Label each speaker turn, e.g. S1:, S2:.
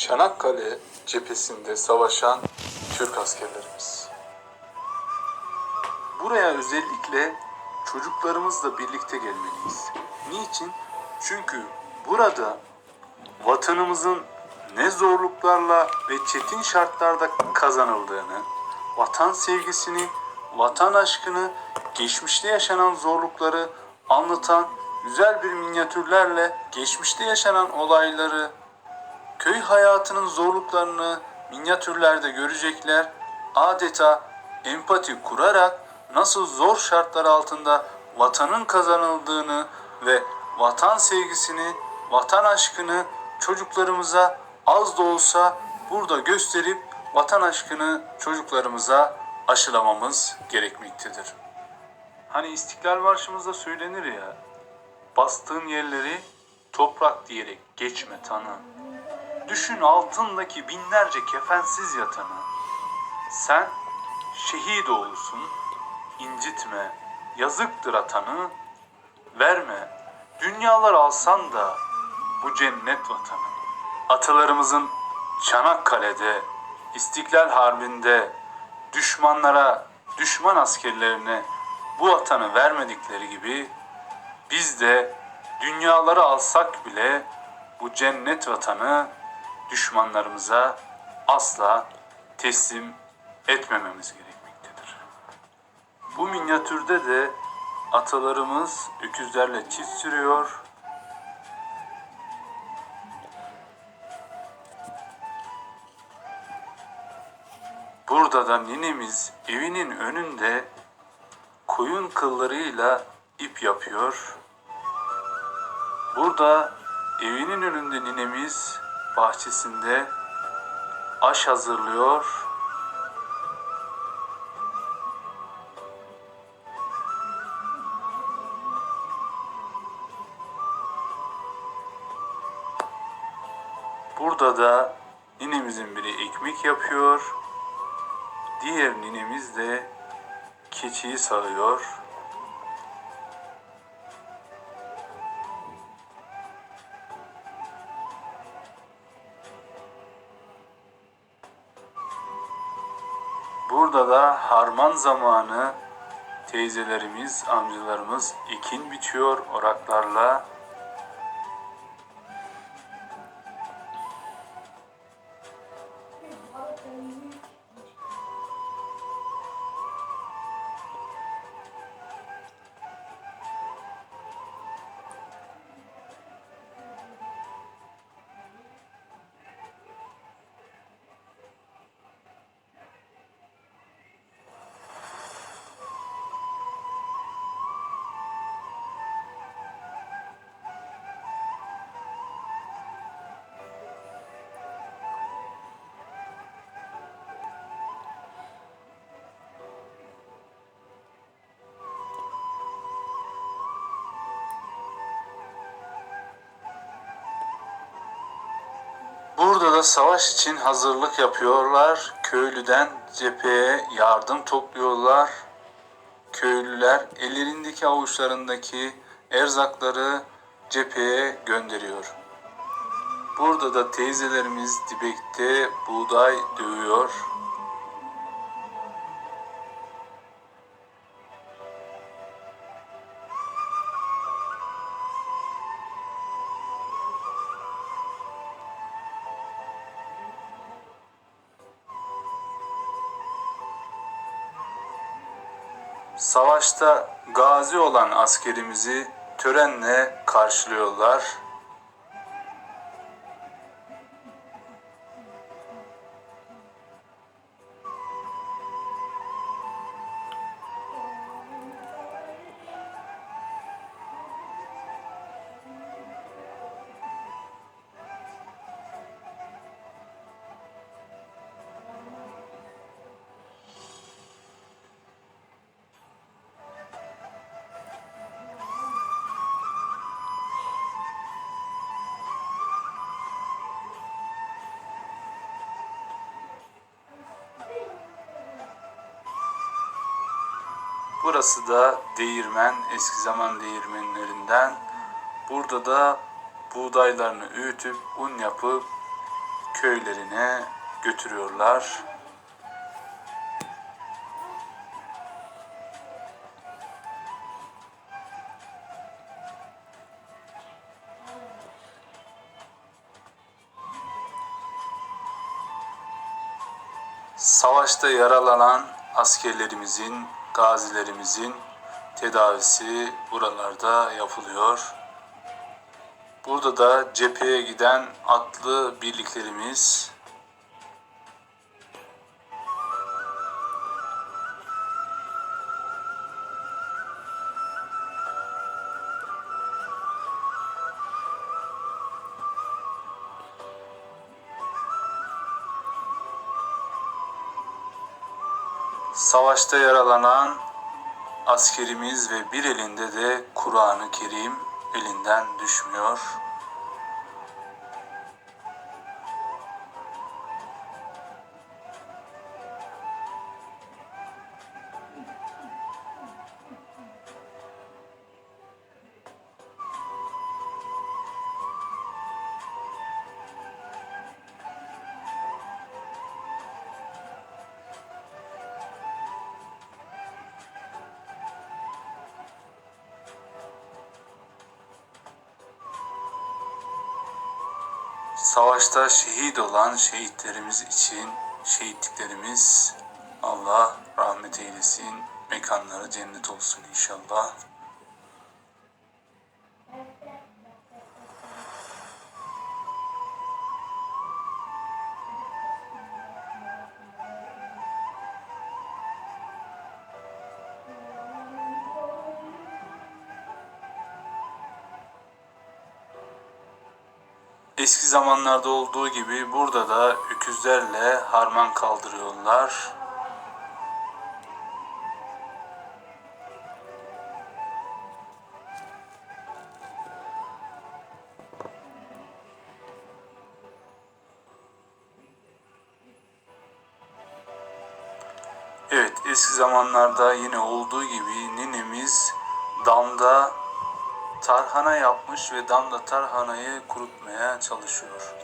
S1: Çanakkale cephesinde savaşan Türk askerlerimiz. Buraya özellikle çocuklarımızla birlikte gelmeliyiz. Niçin? Çünkü burada vatanımızın ne zorluklarla ve çetin şartlarda kazanıldığını, vatan sevgisini, vatan aşkını, geçmişte yaşanan zorlukları anlatan güzel bir minyatürlerle geçmişte yaşanan olayları, köy hayatının zorluklarını minyatürlerde görecekler. Adeta empati kurarak nasıl zor şartlar altında vatanın kazanıldığını ve vatan sevgisini, vatan aşkını çocuklarımıza az da olsa burada gösterip vatan aşkını çocuklarımıza aşılamamız gerekmektedir. Hani İstiklal Marşımızda söylenir ya, bastığın yerleri toprak diyerek geçme tanı. Düşün altındaki binlerce kefensiz yatanı. Sen şehit oğlusun, incitme, yazıktır atanı. Verme, dünyalar alsan da bu cennet vatanı. Atalarımızın Çanakkale'de, İstiklal Harbi'nde düşmanlara, düşman askerlerine bu vatanı vermedikleri gibi biz de dünyaları alsak bile bu cennet vatanı düşmanlarımıza asla teslim etmememiz gerekmektedir. Bu minyatürde de atalarımız öküzlerle çift sürüyor. Burada da ninemiz evinin önünde koyun kıllarıyla ip yapıyor. Burada evinin önünde ninemiz bahçesinde aş hazırlıyor. Burada da ninemizin biri ekmek yapıyor. Diğer ninemiz de keçiyi sağıyor. Burada da harman zamanı teyzelerimiz, amcalarımız ekin biçiyor oraklarla. Burada da savaş için hazırlık yapıyorlar. Köylüden cepheye yardım topluyorlar. Köylüler ellerindeki avuçlarındaki erzakları cepheye gönderiyor. Burada da teyzelerimiz dibekte buğday dövüyor. Savaşta gazi olan askerimizi törenle karşılıyorlar. Burası da değirmen, eski zaman değirmenlerinden. Burada da buğdaylarını öğütüp un yapıp köylerine götürüyorlar. Savaşta yaralanan askerlerimizin, gazilerimizin tedavisi buralarda yapılıyor. Burada da cepheye giden atlı birliklerimiz savaşta yaralanan askerimiz ve bir elinde de Kur'an-ı Kerim elinden düşmüyor. Savaşta şehit olan şehitlerimiz için şehitliklerimiz Allah rahmet eylesin. Mekanları cennet olsun inşallah. Eski zamanlarda olduğu gibi burada da öküzlerle harman kaldırıyorlar. Evet, eski zamanlarda yine olduğu gibi ninemiz damda tarhana yapmış ve damda tarhanayı kurutmaya çalışıyor.